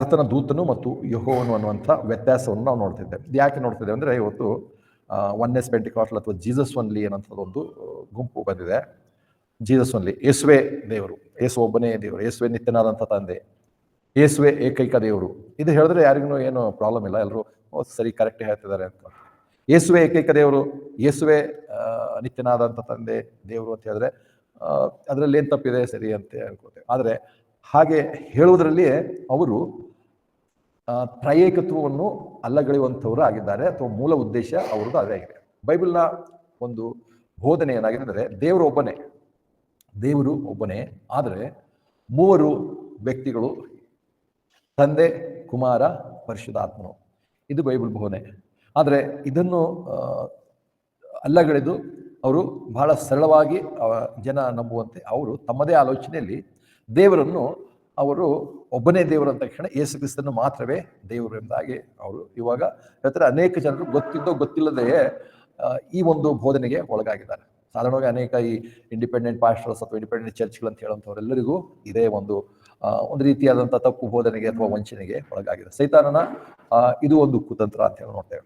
ಕರ್ತನ ದೂತನು ಮತ್ತು ಯಹೋವನು ಅನ್ನುವಂಥ ವ್ಯತ್ಯಾಸವನ್ನು ನಾವು ನೋಡ್ತಿದ್ದೇವೆ. ಯಾಕೆ ನೋಡ್ತಿದ್ದೇವೆ ಅಂದರೆ ಇವತ್ತು ಒನ್ನೆಸ್ ಪೆಂಟಿಕಾಸ್ಟಲ್ ಅಥವಾ ಜೀಸಸ್ ಒನ್ಲಿ ಅನ್ನೋಂಥದ್ದು ಒಂದು ಗುಂಪು ಬಂದಿದೆ. ಜೀಸಸ್ ಒನ್ಲಿ ಯೇಸುವೆ ದೇವರು, ಯೇಸು ಒಬ್ಬನೇ ದೇವರು, ಯೇಸುವೆ ನಿತ್ಯನಾದಂಥ ತಂದೆ, ಯೇಸುವೆ ಏಕೈಕ ದೇವರು. ಇದು ಹೇಳಿದ್ರೆ ಯಾರಿಗೂ ಏನು ಪ್ರಾಬ್ಲಮ್ ಇಲ್ಲ. ಎಲ್ಲರೂ ಸರಿ ಕರೆಕ್ಟ್ ಹೇಳ್ತಿದ್ದಾರೆ ಅಂತ. ಯೇಸುವೆ ಏಕೈಕ ದೇವರು, ಯೇಸುವೆ ನಿತ್ಯನಾದಂಥ ತಂದೆ, ದೇವರು ಅಂತ ಹೇಳಿದ್ರೆ ಅದರಲ್ಲಿ ಏನು ತಪ್ಪಿದೆ, ಸರಿ ಅಂತ ಹೇಳ್ಕೊತೇವೆ ಆದರೆ, ಹಾಗೆ ಹೇಳುವುದರಲ್ಲಿಯೇ ಅವರು ಆ, ತ್ರಯೇಕತ್ವವನ್ನು ಅಲ್ಲಗಳೆಯುವಂಥವರು ಆಗಿದ್ದಾರೆ. ಅಥವಾ ಮೂಲ ಉದ್ದೇಶ ಅವ್ರದ್ದು ಅದೇ ಆಗಿದೆ. ಬೈಬಲ್ನ ಒಂದು ಬೋಧನೆ ಏನಾಗಿದೆ ಅಂದರೆ ದೇವರು ಒಬ್ಬನೇ. ದೇವರು ಒಬ್ಬನೇ. ಆದರೆ ಮೂವರು ವ್ಯಕ್ತಿಗಳು ತಂದೆ ಕುಮಾರ ಪರಿಶುದ್ಧಾತ್ಮನು. ಇದು ಬೈಬಲ್ ಬೋಧನೆ. ಆದರೆ ಇದನ್ನು ಅಲ್ಲಗಳೆದು ಅವರು ಬಹಳ ಸರಳವಾಗಿ ಜನ ನಂಬುವಂತೆ ಅವರು ತಮ್ಮದೇ ಆಲೋಚನೆಯಲ್ಲಿ ದೇವರನ್ನು ಅವರು ಒಬ್ಬನೇ ದೇವರು ಅಂತ ತಕ್ಷಣ ಯೇಸು ಕ್ರಿಸ್ತನು ಮಾತ್ರವೇ ದೇವರು ಎಂದಾಗಿ ಅವರು ಇವಾಗ ಹೇಳ್ತಾರೆ, ಅನೇಕ ಜನರು ಗೊತ್ತಿದ್ದೋ ಗೊತ್ತಿಲ್ಲದೆಯೇ ಈ ಒಂದು ಬೋಧನೆಗೆ ಒಳಗಾಗಿದ್ದಾರೆ. ಸಾಧಾರಣವಾಗಿ ಅನೇಕ ಈ ಇಂಡಿಪೆಂಡೆಂಟ್ ಪಾಸ್ಟರ್ಸ್ ಅಥವಾ ಇಂಡಿಪೆಂಡೆಂಟ್ ಚರ್ಚ್ಗಳು ಅಂತ ಹೇಳುವಂಥವರೆಲ್ಲರಿಗೂ ಇದೇ ಒಂದು ಒಂದು ರೀತಿಯಾದಂಥ ತಪ್ಪು ಬೋಧನೆಗೆ ಅಥವಾ ವಂಚನೆಗೆ ಒಳಗಾಗಿದೆ. ಸೈತಾನನ ಇದು ಒಂದು ಕುತಂತ್ರ ಅಂತ ಹೇಳಿ ನೋಡ್ತೇವೆ.